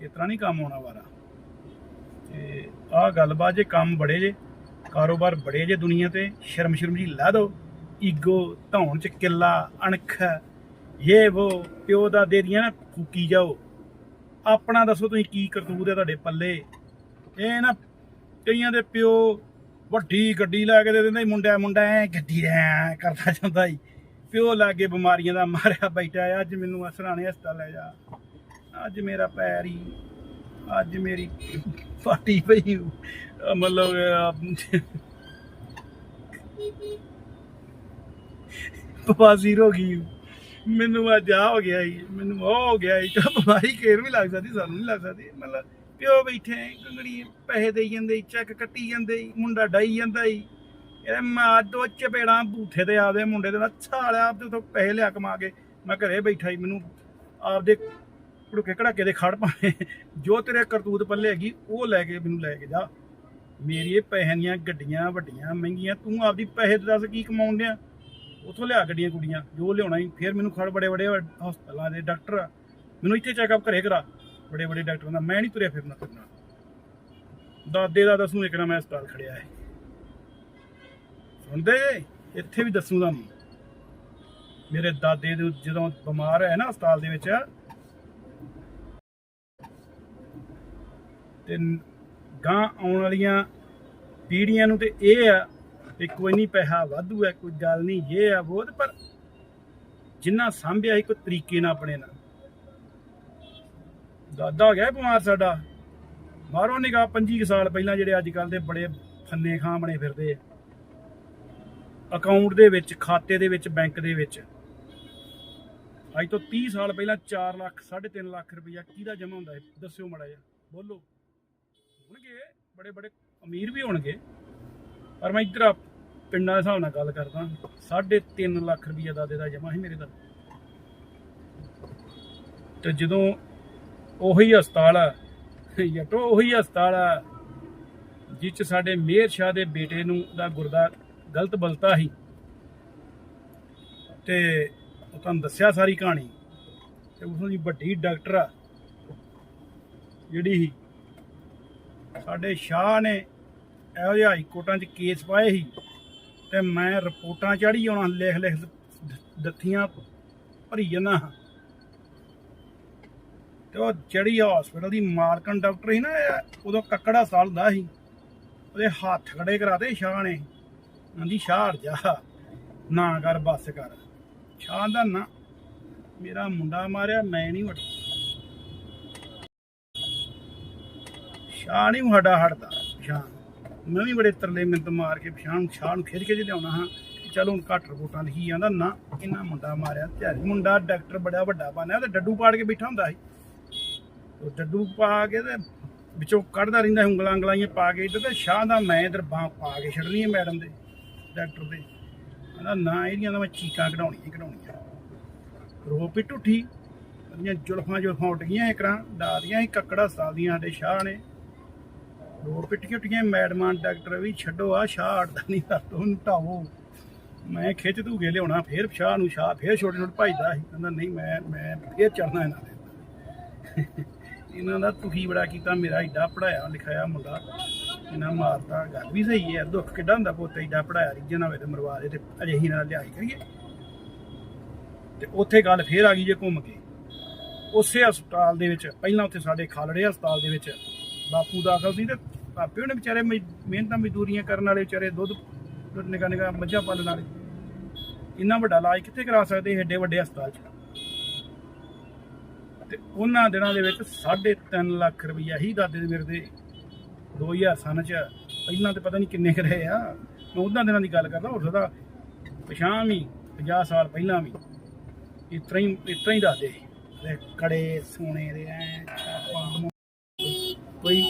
ਇਸ ਤਰ੍ਹਾਂ ਨਹੀਂ ਕੰਮ ਆਉਣਾ ਵਾਰਾ। ਤੇ ਆਹ ਗੱਲਬਾਤ ਜੇ ਕੰਮ ਬੜੇ ਜੇ ਕਾਰੋਬਾਰ ਬੜੇ ਜੇ ਦੁਨੀਆ ਤੇ ਸ਼ਰਮ ਸ਼ਰਮ ਜੀ ਲਾ ਦੋ ਈਗੋ ਧੌਣ ਚ ਕਿੱਲਾ ਅਣਖ ਇਹ ਉਹ ਪਿਓ ਦਾ ਦੇ ਦੀਆਂ ਨਾ ਫੂਕੀ ਜਾਓ। ਆਪਣਾ ਦੱਸੋ ਤੁਸੀਂ ਕੀ ਕਰਤੂਤ ਹੈ ਤੁਹਾਡੇ ਪੱਲੇ। ਇਹ ਨਾ ਕਈਆਂ ਦੇ ਪਿਓ ਵੱਡੀ ਗੱਡੀ ਲੈ ਕੇ ਦੇ ਦਿੰਦਾ ਸੀ, ਮੁੰਡਾ ਮੁੰਡਾ ਐ ਗੱਡੀ ਐ ਕਰਦਾ ਜਾਂਦਾ ਸੀ। ਪਿਓ ਲਾਗੇ ਬਿਮਾਰੀਆਂ ਦਾ ਮਾਰਿਆ ਬੈਠਾ ਅੱਜ ਮੈਨੂੰ ਅਸਰਾਣੇ ਹਸਪਤਾਲ ਲੈ ਜਾ। ਅੱਜ ਮੇਰਾ ਪੈਰ ਹੀ ਅੱਜ ਮੇਰੀ ਫਾਟੀ ਪਈ ਮਤਲਬ ਅਹ, ਹੋ ਗਈ ਮੈਨੂੰ ਅੱਜ ਆ ਹੋ ਗਿਆ ਜੀ ਮੈਨੂੰ ਉਹ ਹੋ ਗਿਆ ਜੀ ਤਾਂ ਬਿਮਾਰੀ ਕੇਰ ਵੀ ਲੱਗ ਸਕਦੀ ਸਾਨੂੰ ਨਹੀਂ ਲੱਗ ਸਕਦੀ। ਮਤਲਬ ਪਿਓ ਬੈਠੇ ਕੰਗੜੀ ਪੈਸੇ ਦੇਈ ਜਾਂਦੇ ਚੈੱਕ ਕੱਟੀ ਜਾਂਦੇ ਮੁੰਡਾ ਡਾਈ ਜਾਂਦਾ ਹੀ ਇਹ ਮਾਂ ਦੋ ਚਪੇੜਾਂ ਬੂਥੇ ਤੇ ਆਪਦੇ ਮੁੰਡੇ ਦੇ ਨਾਲ ਛਾਲਿਆ ਆਪਦੇ ਉਥੋਂ ਪੈਸੇ ਲਿਆ ਕਮਾ ਕੇ ਮੈਂ ਘਰੇ ਬੈਠਾ ਹੀ ਮੈਨੂੰ ਆਪਦੇ ਕੁੜਕੇ ਕੜਾਕੇ ਦੇ ਖੜ ਪਾਣੇ ਜੋ ਤੇਰੇ ਕਰਤੂਤ ਪੱਲੇ ਹੈਗੀ, ਉਹ ਲੈ ਕੇ ਮੈਨੂੰ ਲੈ ਕੇ ਜਾ। ਮੇਰੀ ਪੈਸਿਆਂ ਦੀਆਂ ਗੱਡੀਆਂ ਵੱਡੀਆਂ, ਮਹਿੰਗੀਆਂ, ਤੂੰ ਆਪਦੀ ਪੈਸੇ ਦੱਸ ਕੀ ਕਮਾਉਣ ਡਿਆ? ਉਥੋਂ ਲਿਆ ਗੱਡੀਆਂ ਗੁੱਡੀਆਂ ਜੋ ਲਿਆਉਣਾ ਹੀ ਫਿਰ ਮੈਨੂੰ ਖੜ ਬੜੇ ਬੜੇ ਹਸਪਤਾਲਾਂ ਦੇ ਡਾਕਟਰ ਮੈਨੂੰ ਇੱਥੇ ਚੈੱਕਅਪ ਘਰੇ ਕਰਾ। ਬੜੇ ਬੜੇ ਡਾਕਟਰਾਂ ਦਾ। ਮੈਂ ਨਹੀਂ ਤੁਰਿਆ ਫਿਰਨਾ ਤੁਰਨਾ ਦਾਦੇ ਦਾ ਦੱਸੂ ਇੱਕ ਨਾ ਮੈਂ ਹਸਪਤਾਲ ਖੜਿਆ ਹੈ। ਸੁਣਦੇ? ਇੱਥੇ ਵੀ ਦੱਸੂ ਤੁਹਾਨੂੰ ਮੇਰੇ ਦਾਦੇ ਦੇ ਜਦੋਂ ਬਿਮਾਰ ਹੈ ਨਾ ਹਸਪਤਾਲ ਦੇ ਵਿੱਚ ਤੇ ਗਾਂ ਆਉਣ ਵਾਲੀਆਂ ਪੀੜ੍ਹੀਆਂ ਨੂੰ ਤੇ ਇਹ ਆ ਕਿ ਕੋਈ ਨਹੀਂ ਪੈਸਾ ਵਾਧੂ ਹੈ, ਕੋਈ ਗੱਲ ਨਹੀਂ ਇਹ ਆ ਉਹ ਪਰ ਜਿੰਨਾ ਸਾਂਭਿਆ ਸੀ ਤਰੀਕੇ ਨਾਲ ਆਪਣੇ ਨਾਲ। ਦਾਦਾ ਹੋ ਗਿਆ ਬਿਮਾਰ ਸਾਡਾ। ਬਾਹਰੋਂ ਨਿਗਾਹ 25 ਸਾਲ ਪਹਿਲਾਂ ਜਿਹੜੇ ਅੱਜ ਕੱਲ ਦੇ ਬੜੇ ਫੰਨੇ ਖਾਂ ਬਣੇ ਫਿਰਦੇ ਆ। ਅਕਾਊਂਟ ਦੇ ਵਿੱਚ, ਖਾਤੇ ਦੇ ਵਿੱਚ, ਬੈਂਕ ਦੇ ਵਿੱਚ। ਅੱਜ ਤੋਂ 30 ਸਾਲ ਪਹਿਲਾਂ 4 ਲੱਖ 3.5 ਲੱਖ ਰੁਪਇਆ ਕਿਹਦਾ ਜਮਾ ਹੁੰਦਾ ਹੈ? ਦੱਸਿਓ ਮੜਾ ਜਿਹਾ। ਬੋਲੋ। ਹੋਣਗੇ, ਬੜੇ ਬੜੇ ਅਮੀਰ ਵੀ ਹੋਣਗੇ। ਪਰ ਮੈਂ ਇੱਧਰ ਪਿੰਡਾਂ ਦੇ ਹਿਸਾਬ ਨਾਲ ਗੱਲ ਕਰਦਾ 3.5 ਲੱਖ ਰੁਪਈਆ ਦਾਦੇ ਦਾ ਜਮਾ ਸੀ ਮੇਰੇ ਦਾ। ਤੇ ਜਦੋਂ ਉਹੀ ਹਸਪਤਾਲ ਆ ਯਟੋ ਉਹੀ ਹਸਪਤਾਲ ਆ ਜਿਸ ਚ ਸਾਡੇ ਮੇਰ ਸ਼ਾਹ ਦੇ ਬੇਟੇ ਨੂੰ ਦਾ ਗੁਰਦਾ ਗਲਤ ਬਲਤਾ ਸੀ। ਤੇ ਉਹ ਤੁਹਾਨੂੰ ਦੱਸਿਆ ਸਾਰੀ ਕਹਾਣੀ, ਤੇ ਉਸ ਦੀ ਵੱਡੀ ਡਾਕਟਰ ਆ, ਜਿਹੜੀ ਸੀ ਸਾਡੇ ਸ਼ਾਹ ਨੇ ਇਹੋ ਜਿਹੇ ਹਾਈ ਕੋਰਟਾਂ 'ਚ ਕੇਸ ਪਾਏ ਸੀ ਤੇ ਮੈਂ ਰਿਪੋਰਟਾਂ ਚਾੜੀ ਆਉਣਾ, ਲਿਖ ਲਿਖ ਦ- ਦੱਥੀਆਂ ਭਰੀ ਜਾਂਦਾ ਹਾਂ। ਤੇ ਉਹ ਜਿਹੜੀ ਹਸਪੀਟਲ ਦੀ ਮਾਲਕਨ ਡਾਕਟਰ ਸੀ ਨਾ ਉਦੋਂ ਕੱਕੜਾ ਸਾਲ ਹੁੰਦਾ ਸੀ। ਉਹਦੇ ਹੱਥ ਖੜੇ ਕਰਾਤੇ ਸ਼ਾਹ ਨੇ। ਕਹਿੰਦੀ ਸ਼ਾਹ ਹਟ ਜਾ। ਨਾ ਕਰ, ਬੱਸ ਕਰ। ਸ਼ਾਹ ਦਾ ਨਾ, ਮੇਰਾ ਮੁੰਡਾ ਮਾਰਿਆ, ਮੈਂ ਨਹੀਂ ਵੜ ਸ਼ਾਹ ਨਹੀਂ ਸਾਡਾ ਹਟਦਾ ਸ਼ਾਹ ਮੈਂ ਵੀ ਬੜੇ ਤਰਲੇ ਮਿੰਤ ਮਾਰ ਕੇ ਸ਼ਾਹ ਨੂੰ ਸ਼ਾਹ ਨੂੰ ਖਿੱਚ ਕੇ ਜੇ ਲਿਆਉਣਾ ਹਾਂ ਕਿ ਹੁਣ ਘੱਟ ਰਿਪੋਰਟਾਂ ਲਿਖੀ ਜਾਂਦਾ, ਨਾ ਇਹਨਾਂ ਮੁੰਡਾ ਮਾਰਿਆ ਧਿਆਰੀ ਮੁੰਡਾ ਡਾਕਟਰ ਬੜਾ ਵੱਡਾ ਬਣਿਆ ਤੇ ਡੱਡੂ ਪਾੜ ਕੇ ਬੈਠਾ ਹੁੰਦਾ ਸੀ। ਉਹ ਡੱਡੂ ਪਾ ਕੇ ਤੇ ਵਿੱਚੋਂ ਕੱਢਦਾ ਰਹਿੰਦਾ ਸੀ, ਉਂਗਲਾਂ ਉਂਗਲਾਈਆਂ ਪਾ ਕੇ ਇੱਧਰ ਤੇ ਸ਼ਾਹ ਦਾ ਮੈਂ ਇਧਰ ਬਾਹ ਪਾ ਕੇ ਛੱਡਣੀ ਹੈ ਮੈਡਮ ਦੇ, ਡਾਕਟਰ ਦੇ। ਕਹਿੰਦਾ, ਨਾ ਇਹਦੀਆਂ ਤਾਂ ਮੈਂ ਚੀਕਾਂ ਕਢਾਉਣੀਆਂ ਕਢਾਉਣੀਆਂ। ਰੋ ਪਿੱਟ ਉੱਠੀ। ਉਹਦੀਆਂ ਜੁਲਫਾਂ ਜੁਲਫਾਂ ਉੱਡ ਗਈਆਂ ਇਕਰਾਂ ਦਾਦੀਆਂ ਹੀ ਕੱਕੜਾ ਸਾਲ ਦੀਆਂ ਸਾਡੇ ਸ਼ਾਹ ਨੇ। ਰੋ ਪਿੱਟ ਮੈਡਮਾਂ, ਡਾਕਟਰ ਵੀ ਛੱਡੋ ਆ ਸ਼ਾਹ ਅੜਦਾ ਨਹੀਂ ਹੱਥ ਢਾਵੋ। ਮੈਂ ਖਿੱਚ ਧੂਗੇ ਲਿਆਉਣਾ, ਫੇਰ ਸ਼ਾਹ ਨੂੰ ਸ਼ਾਹ ਫੇਰ ਛੋਟੇ ਛੋਟੇ ਭਜਦਾ ਸੀ। ਕਹਿੰਦਾ, ਨਹੀਂ, ਮੈਂ ਮੈਂ ਫੇਰ ਚੜਨਾ ਇਹਨਾਂ ਦੇ ਇਹਨਾਂ ਦਾ ਤੁਖੀ ਬੜਾ ਕੀਤਾ, ਮੇਰਾ ਏਡਾ ਪੜਾਇਆ ਲਿਖਾਇਆ ਮੁੰਡਾ। ਇਹਨਾਂ ਮਾਰਤਾ, ਗੱਲ ਵੀ ਸਹੀ ਹੈ, ਦੁੱਖ ਕਿੱਡਾ ਹੁੰਦਾ ਪੁੱਤ, ਏਡਾ ਪੜਾਇਆ ਰਿਜਨ ਹੋਵੇ ਤੇ ਮਰਵਾ ਦੇ ਤੇ ਅਜੇ ਹੀ ਨਾਲ ਲਿਆਈ ਕਰੀਏ। ਤੇ ਉੱਥੇ ਗੱਲ ਫੇਰ ਆ ਗਈ ਜੇ ਘੁੰਮ ਕੇ। ਉਸੇ ਹਸਪਤਾਲ ਦੇ ਵਿੱਚ, ਪਹਿਲਾਂ ਉੱਥੇ ਸਾਡੇ ਖਾਲੜੇ ਹਸਪਤਾਲ ਦੇ ਵਿੱਚ ਬਾਪੂ ਦਾਖਲ ਸੀ ਤੇ ਪਾਪੇ ਉਹਨੇ ਵਿਚਾਰੇ ਮਿਹਨਤਾਂ ਮਜ਼ਦੂਰੀਆਂ ਕਰਨ ਵਾਲੇ ਵਿਚਾਰੇ ਦੁੱਧ ਦੁੱਧ ਨਿਕਾ ਨਿਕਾ ਮੱਝਾਂ ਪਾਲਣ ਵਾਲੇ। ਇੰਨਾ ਵੱਡਾ ਇਲਾਜ ਕਿੱਥੇ ਕਰਾ ਸਕਦੇ ਏਡੇ ਵੱਡੇ ਹਸਪਤਾਲ 'ਚ? ਤੇ ਉਹਨਾਂ ਦਿਨਾਂ ਦੇ ਵਿੱਚ 3.5 ਲੱਖ ਰੁਪਈਆ ਹੀ ਦਾਦੇ ਦੇ ਮੇਰੇ ਦੇ 2000 ਸਨ 'ਚ। ਪਹਿਲਾਂ ਤੇ ਪਤਾ ਨਹੀਂ ਕਿੰਨੇ ਕੁ ਰਹੇ ਆ। ਮੈਂ ਉਹਨਾਂ ਦਿਨਾਂ ਦੀ ਗੱਲ ਕਰਦਾ ਹੋ ਸਕਦਾ ਪਛਾਣ ਵੀ 50 ਸਾਲ ਪਹਿਲਾਂ ਵੀ ਇਸ ਹੀ, ਇਸ ਤਰ੍ਹਾਂ ਹੀ ਦੱਸਦੇ ਕੜੇ ਸੋਨੇ ਦੇ ਐ ਕੋਈ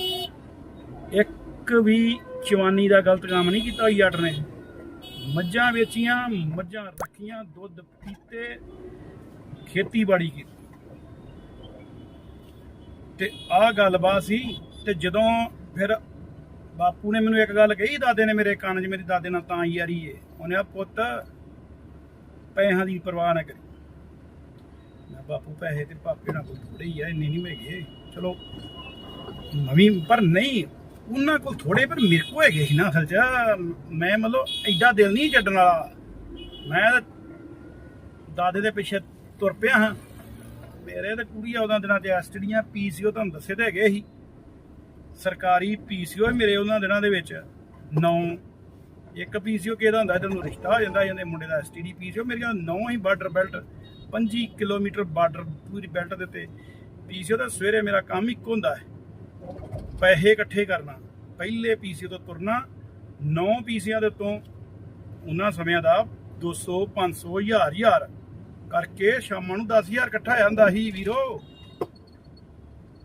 ਇੱਕ ਵੀ ਚਵਾਨੀ ਦਾ ਗਲਤ ਕੰਮ ਨਹੀਂ ਕੀਤਾ ਜੱਟ ਨੇ। ਮੱਝਾਂ ਵੇਚੀਆਂ, ਮੱਝਾਂ ਰੱਖੀਆਂ, ਦੁੱਧ ਪੀਤੇ, ਖੇਤੀਬਾੜੀ ਕੀਤੀ। ਤੇ ਆਹ ਗੱਲਬਾਤ ਸੀ ਤੇ ਜਦੋਂ ਫਿਰ ਬਾਪੂ ਨੇ ਮੈਨੂੰ ਇੱਕ ਗੱਲ ਕਹੀ, ਦਾਦੇ ਨੇ ਮੇਰੇ ਕੰਨ 'ਚ, ਮੇਰੀ ਦਾਦੇ ਨਾਲ ਤਾਂ ਯਾਰੀ ਏ। ਉਹਨੇ ਆ ਪੁੱਤ, ਪੈਸਿਆਂ ਦੀ ਪਰਵਾਹ ਨਾ ਕਰੀ। ਮੈਂ ਬਾਪੂ, ਪੈਸੇ ਤੇ ਪਾਪੇ ਨਾਲ ਕੋਲ ਥੋੜੇ ਹੀ ਆ, ਇੰਨੇ ਨਹੀਂ ਹੈਗੇ। ਚਲੋ ਨਵੀਂ, ਪਰ ਨਹੀਂ, ਉਹਨਾਂ ਕੋਲ ਥੋੜੇ ਪਰ ਮੇਰੇ ਕੋਲ ਹੈਗੇ ਸੀ ਨਾ ਅਸਲ 'ਚ। ਮੈਂ ਮਤਲਬ ਐਡਾ ਦਿਲ ਨਹੀਂ ਛੱਡਣ ਵਾਲਾ। ਮੈਂ ਦਾਦੇ ਦੇ ਪਿੱਛੇ ਤੁਰ ਪਿਆ ਹਾਂ। ਮੇਰੇ ਤੇ ਕੁੜੀਆਂ ਉਹਨਾਂ ਦਿਨਾਂ ਤੇ ਐਸਟੀਡੀਆਂ ਪੀਸੀਓ ਤੁਹਾਨੂੰ ਦੱਸੇ ਤੇ ਹੈਗੇ ਸੀ। ਸਰਕਾਰੀ ਪੀਸੀਓ ਮੇਰੇ ਉਹਨਾਂ ਦਿਨਾਂ ਦੇ ਵਿੱਚ। ਨੌ, ਇੱਕ ਪੀਸੀਓ ਕਿਹਦਾ ਹੁੰਦਾ ਤੈਨੂੰ ਰਿਸ਼ਤਾ ਹੋ ਜਾਂਦਾ ਜਾਂਦੇ ਮੁੰਡੇ ਦਾ ਐਸਟੀਡੀ ਪੀਸੀਓ। ਮੇਰੀਆਂ ਨੌ ਹੀ ਬਾਰਡਰ ਬੈਲਟ 25 ਕਿਲੋਮੀਟਰ ਬਾਰਡਰ ਪੂਰੀ ਬੈਲਟ ਦੇ ਉੱਤੇ। ਪੀਸੀਓ ਦਾ ਸਵੇਰੇ ਮੇਰਾ ਕੰਮ ਇੱਕ ਹੁੰਦਾ ਹੈ। ਪੈਸੇ ਇਕੱਠੇ ਕਰਨਾ, ਪਹਿਲੇ ਪੀਸੀਓ ਤੋਂ ਤੁਰਨਾ, ਨੌ ਪੀਸੀਆਂ ਦੇ ਉੱਤੋਂ ਉਹਨਾਂ ਸਮਿਆਂ ਦਾ 200 500 1000 1000 ਕਰਕੇ ਸ਼ਾਮਾਂ ਨੂੰ 10000 ਇਕੱਠਾ ਹੋ ਜਾਂਦਾ ਸੀ ਵੀਰੋ।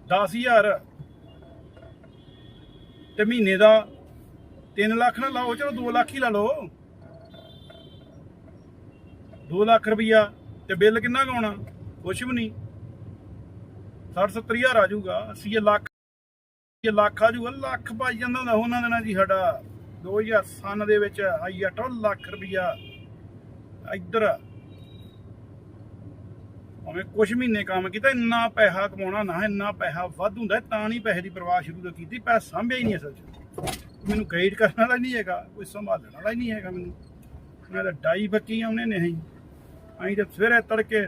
10000 ਤੇ ਮਹੀਨੇ ਦਾ 3 ਲੱਖ ਨਾ ਲਾਓ, ਚਲੋ 2 ਲੱਖ ਹੀ ਲਾ ਲਓ। 2 ਲੱਖ ਰੁਪਈਆ ਤੇ ਬਿੱਲ ਕਿੰਨਾ ਕੁ ਆਉਣਾ? ਕੁਛ ਵੀ ਨਹੀਂ। 60 70 ਹਜ਼ਾਰ ਆ ਜਾਊਗਾ 80 ਲੱਖ ਇਹ ਲੱਖ ਆ ਜਾਊਗਾ ਲੱਖ ਪਾਈ ਜਾਂਦਾ ਹੁੰਦਾ, ਉਹਨਾਂ ਦਿਨਾਂ ਜੀ ਸਾਡਾ 2000 ਦੇ ਵਿੱਚ ਆਈ ਅਟੋ ਲੱਖ ਰੁਪਈਆ ਇੱਧਰ। ਭਾਵੇਂ ਕੁਝ ਮਹੀਨੇ ਕੰਮ ਕੀਤਾ, ਇੰਨਾ ਪੈਸਾ ਕਮਾਉਣਾ ਨਾ ਇੰਨਾ ਪੈਸਾ ਵੱਧ ਹੁੰਦਾ, ਤਾਂ ਨਹੀਂ ਪੈਸੇ ਦੀ ਪਰਵਾਹ ਸ਼ੁਰੂ ਤੋਂ ਕੀਤੀ ਪੈਸਾ ਸਾਂਭਿਆ ਹੀ ਨਹੀਂ ਅਸਲ 'ਚ। ਮੈਨੂੰ ਗਾਈਡ ਕਰਨ ਵਾਲਾ ਨਹੀਂ ਹੈਗਾ, ਕੋਈ ਸੰਭਾਲਣ ਵਾਲਾ ਹੀ ਨਹੀਂ ਹੈਗਾ ਮੈਨੂੰ। ਮੈਂ ਤਾਂ ਡਾਈ ਬੱਚੀ ਆਉਣੇ ਨੇ ਅਸੀਂ ਅਸੀਂ ਤਾਂ ਸਵੇਰੇ ਤੜਕੇ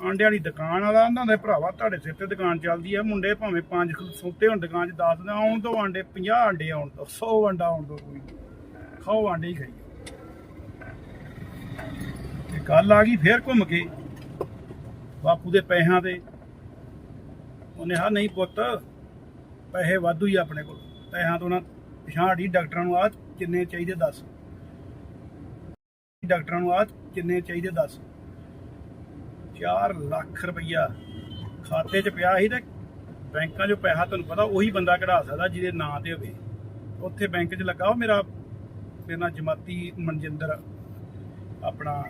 ਆਂਡਿਆਂ ਵਾਲੀ ਦੁਕਾਨ ਵਾਲਾ, ਉਹਨਾਂ ਦੇ ਭਰਾਵਾ ਤੁਹਾਡੇ ਸਿਰ ਤੇ ਦੁਕਾਨ ਚੱਲਦੀ ਆ, ਮੁੰਡੇ ਭਾਵੇਂ ਪੰਜ ਕੁ ਸੁੱਤੇ ਹੋਣ ਦੁਕਾਨ 'ਚ ਦੱਸ ਦੇ ਆਉਣ ਤੋਂ ਆਂਡੇ 50 ਆਂਡੇ ਆਉਣ ਤੋਂ 100 ਆਂਡਾ ਆਉਣ ਤੋਂ ਕੋਈ ਖਾਓ ਆਂਡੇ ਹੀ ਖਾਈਏ ਤੇ ਗੱਲ ਆ ਗਈ ਫੇਰ ਘੁੰਮ ਕੇ ਬਾਪੂ ਦੇ ਪੈਸਿਆਂ ਤੇ। ਉਹਨੇ ਹਾਂ ਨਹੀਂ ਪੁੱਤ, ਪੈਸੇ ਵਾਧੂ ਹੀ ਆ ਆਪਣੇ ਕੋਲ। ਪੈਸਿਆਂ ਤੋਂ ਨਾ ਪਛਾੜੀ ਡਾਕਟਰਾਂ ਨੂੰ ਆ ਕਿੰਨੇ ਚਾਹੀਦੇ ਦੱਸ। ਡਾਕਟਰਾਂ ਨੂੰ ਆ ਕਿੰਨੇ ਚਾਹੀਦੇ ਦੱਸ। 4 ਲੱਖ ਰੁਪਈਆ ਖਾਤੇ 'ਚ ਪਿਆ ਸੀ ਤੇ ਬੈਂਕਾਂ 'ਚੋਂ ਪੈਸਾ ਤੁਹਾਨੂੰ ਪਤਾ ਉਹੀ ਬੰਦਾ ਕਢਾ ਸਕਦਾ ਜਿਹਦੇ ਨਾਂ ਤੇ ਹੋਵੇ। ਉੱਥੇ ਬੈਂਕ 'ਚ ਲੱਗਾ ਉਹ ਮੇਰਾ, ਮੇਰੇ ਨਾਲ ਜਮਾਤੀ ਮਨਜਿੰਦਰ ਆਪਣਾ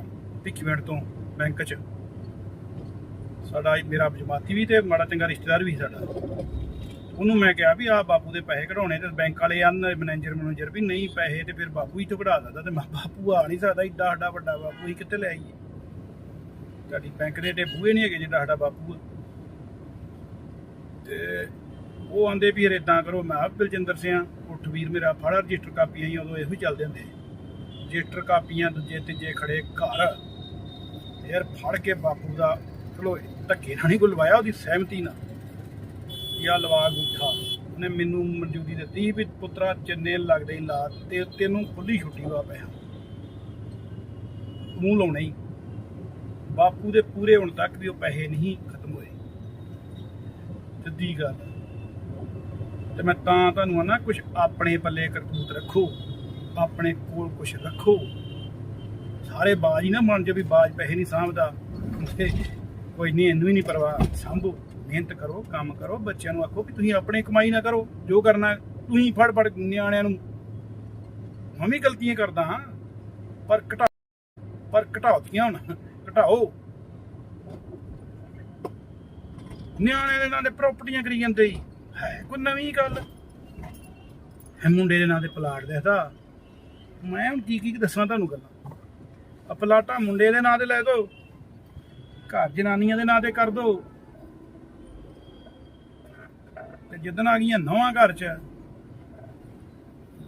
ਭਿੱਖੀਵਿੰਡ ਤੋਂ ਬੈਂਕ 'ਚ। ਸਾਡਾ ਮੇਰਾ ਜਮਾਤੀ ਵੀ ਤੇ ਮਾੜਾ ਚੰਗਾ ਰਿਸ਼ਤੇਦਾਰ ਵੀ ਸਾਡਾ। ਉਹਨੂੰ ਮੈਂ ਕਿਹਾ ਵੀ ਆ ਬਾਪੂ ਦੇ ਪੈਸੇ ਕਢਾਉਣੇ ਤੇ ਬੈਂਕ ਵਾਲੇ ਆਂ ਮੈਨੇਜਰ ਮੈਨੇਜਰ ਵੀ ਨਹੀਂ ਪੈਸੇ ਤੇ ਫਿਰ ਬਾਪੂ ਹੀ ਤੋਂ ਕਢਾ ਸਕਦਾ ਤੇ ਮੈਂ ਬਾਪੂ ਆ ਨਹੀਂ ਸਕਦਾ, ਏਡਾ ਸਾਡਾ ਵੱਡਾ ਬਾਪੂ ਹੀ ਕਿੱਥੇ ਲੈ ਆਈਏ? ਤੁਹਾਡੀ ਬੈਂਕ ਦੇ ਏਡੇ ਬੂਹੇ ਨਹੀਂ ਹੈਗੇ ਜਿਹੜਾ ਸਾਡਾ ਬਾਪੂ ਆ। ਤੇ ਉਹ ਆਂਦੇ ਵੀ ਇਦਾਂ ਕਰੋ, ਮੈਂ ਆ ਬਲਜਿੰਦਰ ਸਿੰਘ ਉੱਠ ਵੀਰ ਮੇਰਾ ਫੜਾ ਰਜਿਸਟਰ ਕਾਪੀਆਂ ਹੀ, ਉਦੋਂ ਇਹੋ ਹੀ ਚੱਲਦੇ ਹੁੰਦੇ ਰਜਿਸਟਰ ਕਾਪੀਆਂ ਦੂਜੇ ਤੀਜੇ ਖੜੇ ਘਰ। ਫਿਰ ਫੜ ਕੇ ਬਾਪੂ ਦਾ ਖਲੋਏ ਧੱਕੇ ਨਾਲ ਨਹੀਂ ਗੁਲਵਾਇਆ ਉਹਦੀ ਸਹਿਮਤੀ ਨਾਲ? ਯਾ ਲਵਾ ਗੁੱਠਾ? ਉਹਨੇ ਮੈਨੂੰ ਮਨਜ਼ੂਰੀ ਦਿੱਤੀ ਵੀ ਪੁੱਤਰਾ ਜਿੰਨੇ ਲੱਗਦੇ ਹੀ ਲਾ ਤੇ ਤੈਨੂੰ ਖੁੱਲੀ ਛੁੱਟੀ ਵਾ ਪਿਆ ਮੂੰਹ ਲਾਉਣਾ ਹੀ। ਬਾਪੂ ਦੇ ਪੂਰੇ ਹੁਣ ਤੱਕ ਵੀ ਉਹ ਪੈਸੇ ਨਹੀਂ ਖਤਮ ਹੋਏ। ਸਿੱਧੀ ਗੱਲ ਤੇ ਮੈਂ ਤਾਂ ਤੁਹਾਨੂੰ ਆਨਾ ਕੁਝ ਆਪਣੇ ਪੱਲੇ ਕਰਤੂਤ ਰੱਖੋ, ਆਪਣੇ ਕੋਲ ਕੁਝ ਰੱਖੋ। ਸਾਰੇ ਬਾਜ ਹੀ ਨਾ ਮੰਨ ਜੇ ਵੀ ਬਾਜ ਪੈਸੇ ਨਹੀਂ ਸਾਂਭਦਾ। ਕੋਈ ਨਹੀਂ, ਇਹਨੂੰ ਹੀ ਨਹੀਂ ਪਰਵਾਹ, ਸਾਂਭੋ। ਮਿਹਨਤ ਕਰੋ, ਕੰਮ ਕਰੋ, ਬੱਚਿਆਂ ਨੂੰ ਆਖੋ ਕਿ ਤੁਸੀਂ ਆਪਣੇ ਕਮਾਈ ਨਾ ਕਰੋ। ਜੋ ਕਰਨਾ, ਤੁਸੀਂ ਫੜ ਫੜ ਨਿਆਣਿਆਂ ਨੂੰ। ਮੈਂ ਵੀ ਗਲਤੀਆਂ ਕਰਦਾ ਹਾਂ, ਪਰ ਘਟਾ ਪਰ ਘਟਾਉਤੀਆਂ ਹੁਣ। ਘਟਾਓ ਨਿਆਣੇ ਦੇ ਨਾਂ ਤੇ ਪ੍ਰਾਪਰਟੀਆਂ ਕਰੀ ਜਾਂਦੇ ਈ। ਹੈ ਕੋਈ ਨਵੀਂ ਗੱਲ? ਹੈ ਮੁੰਡੇ ਦੇ ਨਾਂ ਤੇ ਪਲਾਟ ਦੇਖਦਾ ਮੈਂ ਹੁਣ ਕੀ ਕੀ ਦੱਸਾਂ ਤੁਹਾਨੂੰ ਗੱਲਾਂ। ਆ ਪਲਾਟਾਂ ਮੁੰਡੇ ਦੇ ਨਾਂ ਤੇ ਲੈ ਦੋ। ਘਰ ਜਨਾਨੀਆਂ ਦੇ ਨਾਂ ਤੇ ਕਰ ਦੋ। ਤੇ ਜਿੱਦਣ ਆ ਗਈਆਂ ਨਵਾਂ ਘਰ ਚ,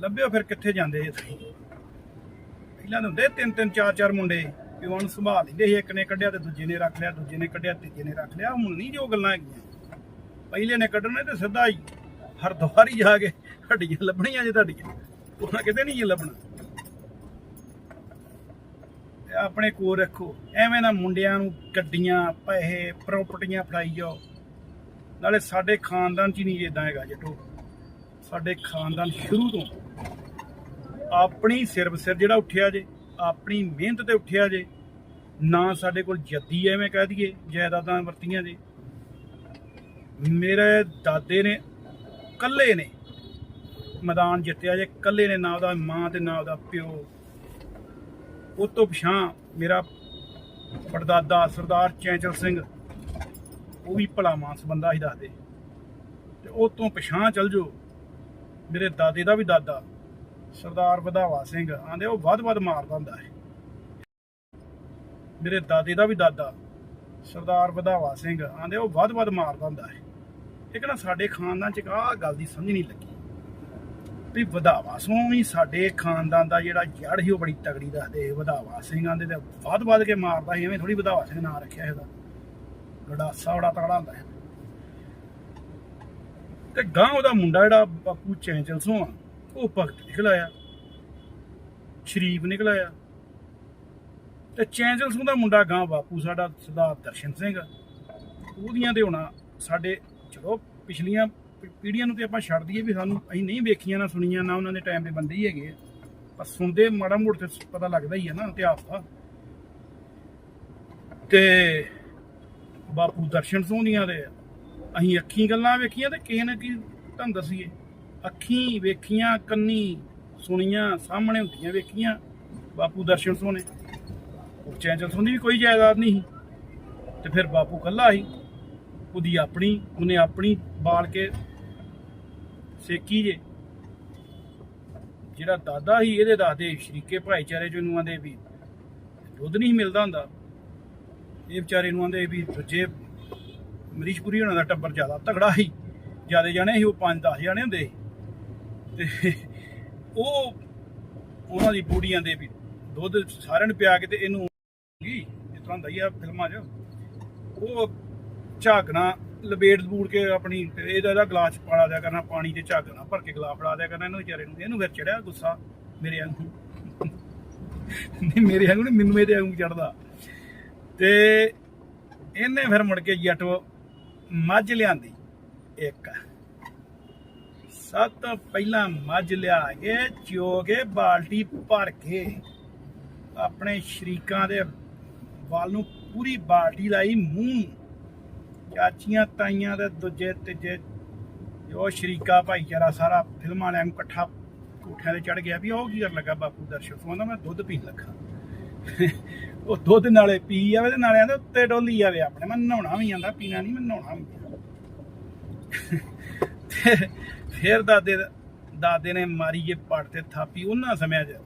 ਲੱਭਿਓ ਫਿਰ ਕਿੱਥੇ ਜਾਂਦੇ ਜੇ ਤੁਸੀਂ। ਪਹਿਲਾਂ ਤਾਂ ਹੁੰਦੇ ਤਿੰਨ ਤਿੰਨ ਚਾਰ ਚਾਰ ਮੁੰਡੇ। ਪਿਓ ਨੂੰ ਸੰਭਾਲ ਲੈਂਦੇ ਸੀ, ਇੱਕ ਨੇ ਕੱਢਿਆ ਤੇ ਦੂਜੇ ਨੇ ਰੱਖ ਲਿਆ, ਦੂਜੇ ਨੇ ਕੱਢਿਆ, ਤੀਜੇ ਨੇ ਰੱਖ ਲਿਆ, ਹੁਣ ਨਹੀਂ ਜੋ ਗੱਲਾਂ ਹੈਗੀਆਂ। ਪਹਿਲੇ ਨੇ ਕੱਢਣੇ ਤੇ ਸਿੱਧਾ ਹੀ ਹਰਦੁਆਰ ਹੀ ਜਾ ਕੇ ਹੱਡੀਆਂ ਲੱਭਣੀਆਂ ਜੇ ਤੁਹਾਡੀਆਂ। ਉਹਨਾਂ ਕਿਤੇ ਨਹੀਂ ਲੱਭਣਾ। ਤੇ ਆਪਣੇ ਕੋਲ ਰੱਖੋ, ਐਵੇਂ ਨਾ ਮੁੰਡਿਆਂ ਨੂੰ ਗੱਡੀਆਂ, ਪੈਸੇ, ਪ੍ਰਾਪਰਟੀਆਂ ਫੜਾਈ ਜਾਓ। ਨਾਲੇ ਸਾਡੇ ਖਾਨਦਾਨ ਚ ਹੀ ਨਹੀਂ ਇਦਾਂ ਹੈਗਾ ਜੱਟੋ। ਸਾਡੇ ਖਾਨਦਾਨ ਸ਼ੁਰੂ ਤੋਂ ਆਪਣੀ ਸਿਰ ਸਿਰ ਜਿਹੜਾ ਉੱਠਿਆ ਜੇ ਆਪਣੀ ਮਿਹਨਤ ਤੇ ਉੱਠਿਆ ਜੇ, ਨਾ ਸਾਡੇ ਕੋਲ ਜੱਦੀ ਐਵੇਂ ਕਹਿ ਦਈਏ, ਜਾਇਦਾਦਾਂ ਵਰਤੀਆਂ ਜੇ। ਮੇਰੇ ਦਾਦੇ ਨੇ ਕੱਲੇ ਨੇ ਮੈਦਾਨ ਜਿੱਤਿਆ ਜੇ ਕੱਲੇ ਨੇ ਨਾ ਉਹਦਾ ਮਾਂ ਤੇ ਨਾ ਉਹਦਾ ਪਿਓ। ਉਹ ਤੋਂ ਪਛਾਂ ਮੇਰਾ ਪੜਦਾਦਾ ਸਰਦਾਰ ਚੈਂਚਲ ਸਿੰਘ, ਉਹ ਵੀ ਭਲਾ ਮਾਨਸ ਬੰਦਾ ਹੀ ਦੱਸਦੇ। ਤੇ ਉਹ ਤੋਂ ਪਛਾਂ ਚਲ ਜੋ ਮੇਰੇ ਦਾਦੇ ਦਾ ਵੀ ਦਾਦਾ। ਸਰਦਾਰ ਵਧਾਵਾ ਸਿੰਘ ਆਂਦੇ ਉਹ ਵੱਧ ਵੱਧ ਮਾਰਦਾ ਹੁੰਦਾ ਹੈ। ਮੇਰੇ ਦਾਦੇ ਦਾ ਵੀ ਦਾਦਾ ਸਰਦਾਰ ਵਧਾਵਾ ਸਿੰਘ ਆਂਦੇ ਉਹ ਵੱਧ ਵੱਧ ਮਾਰਦਾ ਹੁੰਦਾ ਹੈ। ਇੱਕ ਨਾ ਸਾਡੇ ਖਾਨਦਾਨ ਚ ਆਹ ਗੱਲ ਦੀ ਸਮਝ ਨਹੀਂ ਲੱਗੀ ਵੀ ਵਧਾਵਾ ਸਿੰਘ ਵੀ ਸਾਡੇ ਖਾਨਦਾਨ ਦਾ ਜਿਹੜਾ ਜੜ ਸੀ ਉਹ ਬੜੀ ਤਗੜੀ ਦੱਸਦੇ ਵਧਾਵਾ ਸਿੰਘ ਆਂਦੇ ਤੇ ਵੱਧ ਵੱਧ ਕੇ ਮਾਰਦਾ ਸੀ, ਐਵੇਂ ਥੋੜੀ ਵਧਾਵਾ ਸਿੰਘ ਨਾਂ ਰੱਖਿਆ ਇਹਦਾ ਗੜਾਸਾ ਬੜਾ ਤਗੜਾ ਹੁੰਦਾ ਹੈ ਤੇ ਗਾਂ ਉਹਦਾ ਮੁੰਡਾ ਜਿਹੜਾ ਬਾਪੂ ਚੈਂਚਲ ਸੋਆ ਉਹ ਭਗਤ ਨਿਕਲ ਆਇਆ। ਸ਼ਰੀਫ ਨਿਕਲ ਆਇਆ। ਤੇ ਚੈਂਚਲ ਸਿੰਘ ਦਾ ਮੁੰਡਾ ਗਾਂ ਬਾਪੂ, ਸਾਡਾ ਸਰਦਾਰ ਦਰਸ਼ਨ ਸਿੰਘ। ਉਹਦੀਆਂ ਤੇ ਹੋਣਾ ਸਾਡੇ, ਚਲੋ ਪਿਛਲੀਆਂ ਪੀ- ਪੀੜ੍ਹੀਆਂ ਨੂੰ ਤੇ ਆਪਾਂ ਛੱਡ ਦਈਏ ਵੀ ਸਾਨੂੰ ਅਸੀਂ ਨਹੀਂ ਵੇਖੀਆਂ ਨਾ ਸੁਣੀਆਂ, ਨਾ ਉਹਨਾਂ ਦੇ ਟਾਈਮ ਦੇ ਬੰਦੇ ਹੀ ਹੈਗੇ ਆ। ਪਰ ਸੁਣਦੇ ਮਾੜਾ ਮੋੜ ਤੇ ਪਤਾ ਲੱਗਦਾ ਹੀ ਹੈ ਨਾ, ਇਤਿਹਾਸ ਦਾ। ਤੇ ਬਾਪੂ ਦਰਸ਼ਨ ਸਿੰਘ ਦੀਆਂ ਦੇ ਅਸੀਂ ਅੱਖੀਂ ਗੱਲਾਂ ਵੇਖੀਆਂ ਤੇ ਕਿਸੇ ਨੇ ਕੀ ਤੁਹਾਨੂੰ ਦਸੀਏ? ਅੱਖੀਂ ਵੇਖੀਆਂ, ਕੰਨੀ ਸੁਣੀਆਂ, ਸਾਹਮਣੇ ਹੁੰਦੀਆਂ ਵੇਖੀਆਂ। ਬਾਪੂ ਦਰਸ਼ਨ ਸਿੰਘ ਨੇ ਚੈਂਚਲ ਸਿੰਘ ਦੀ ਵੀ ਕੋਈ ਜਾਇਦਾਦ ਨਹੀਂ ਸੀ। ਤੇ ਫਿਰ ਬਾਪੂ ਕੱਲਾ ਸੀ। ਉਹਦੀ ਆਪਣੀ, ਉਹਨੇ ਆਪਣੀ ਬਾਲ ਕੇ ਸੇਕੀ ਜੇ। ਜਿਹੜਾ ਦਾਦਾ ਸੀ, ਇਹਦੇ ਦਾਦੇ ਸ਼ਰੀਕੇ ਭਾਈਚਾਰੇ ਚ ਇਹਨੂੰ ਆਂਦੇ ਵੀ ਦੁੱਧ ਨਹੀਂ ਮਿਲਦਾ ਹੁੰਦਾ। ਇਹ ਵਿਚਾਰੇ ਨੂੰ ਆਂਦੇ ਵੀ ਦੂਜੇ ਮਰੀਸ਼ਪੁਰੀ ਹੋਣਾ ਦਾ ਟੱਬਰ ਜ਼ਿਆਦਾ ਤਗੜਾ ਸੀ। ਜਿਆਦੇ ਜਾਣੇ ਸੀ, ਉਹ 5-10 ਜਾਣੇ ਹੁੰਦੇ ਸੀ। ਤੇ ਉਹ ਉਹਨਾਂ ਦੀ ਬੂੜੀਆਂ ਦੇ ਵੀ ਦੁੱਧ ਸਾਰਿਆਂ ਨੂੰ ਪਿਆ ਕੇ ਤੇ ਇਹਨੂੰ ਕੀ ਇਸ ਤਰ੍ਹਾਂ ਹੁੰਦਾ ਫਿਲਮਾਂ 'ਚ। ਉਹ ਝਾਗਣਾ ਲਬੇੜ ਦਬੂੜ ਕੇ ਆਪਣੀ ਇਹਦਾ ਇਹਦਾ ਗਲਾਸ 'ਚ ਪਾਲਾ ਦਿਆ ਕਰਨਾ, ਪਾਣੀ ਤੇ ਝਾਗਣਾ ਭਰ ਕੇ ਗਲਾਸ ਫੜਾ ਦਿਆ ਕਰਨਾ ਇਹਨੂੰ ਵਿਚਾਰੇ ਨੂੰ। ਇਹਨੂੰ ਫਿਰ ਚੜਿਆ ਗੁੱਸਾ ਮੇਰੇ ਵਾਂਗੂ। ਨਹੀਂ, ਮੇਰੇ ਵਾਂਗੂ ਨਹੀਂ, ਮੈਨੂੰ ਮੇਰੇ ਵਾਂਗੂ ਚੜਦਾ। ਤੇ ਇਹਨੇ ਫਿਰ ਮੁੜ ਕੇ ਜੱਟ ਮੱਝ ਲਿਆਂਦੀ, ਇੱਕ। ਸਭ ਤੋਂ ਪਹਿਲਾਂ ਮੱਝ ਲਿਆ ਕੇ ਚੋ ਬਾਲਟੀ ਭਰ ਕੇ ਆਪਣੇ ਸ਼ਰੀਕਾਂ ਦੇ ਵਾਲ ਨੂੰ ਪੂਰੀ ਬਾਲਟੀ ਲਾਈ, ਮੂੰਹ ਚਾਚੀਆਂ ਤਾਈਆਂ ਦੇ ਦੂਜੇ ਤੀਜੇ, ਜੋ ਸ਼ਰੀਕਾ ਭਾਈਚਾਰਾ ਸਾਰਾ ਫਿਲਮਾਂ ਵਾਲਿਆਂ ਨੂੰ ਇਕੱਠਾ ਕੋਠਿਆਂ ਤੇ ਚੜ ਗਿਆ ਵੀ ਉਹ ਕੀ ਕਰਨ ਲੱਗਾ ਬਾਪੂ ਦਰਸ਼ਕ ਕਹਿੰਦਾ ਮੈਂ ਦੁੱਧ ਪੀਣ ਲੱਗਾ। ਉਹ ਦੁੱਧ ਨਾਲੇ ਪੀ ਜਾਵੇ ਤੇ ਨਾਲੇ ਆਂਦੇ ਉੱਤੇ ਡੋਲੀ ਜਾਵੇ ਆਪਣੇ, ਮੈਂ ਨਹਾਉਣਾ ਵੀ ਆਂਦਾ, ਪੀਣਾ ਨਹੀਂ, ਮੈਂ ਨਹਾਉਣਾ ਵੀ ਤੇ ਫਿਰ ਦਾਦੇ ਦਾਦੇ ਨੇ ਮਾਰੀ ਜੇ ਪੜ ਤੇ ਥਾਪੀ ਉਹਨਾਂ ਸਮਿਆਂ 'ਚ।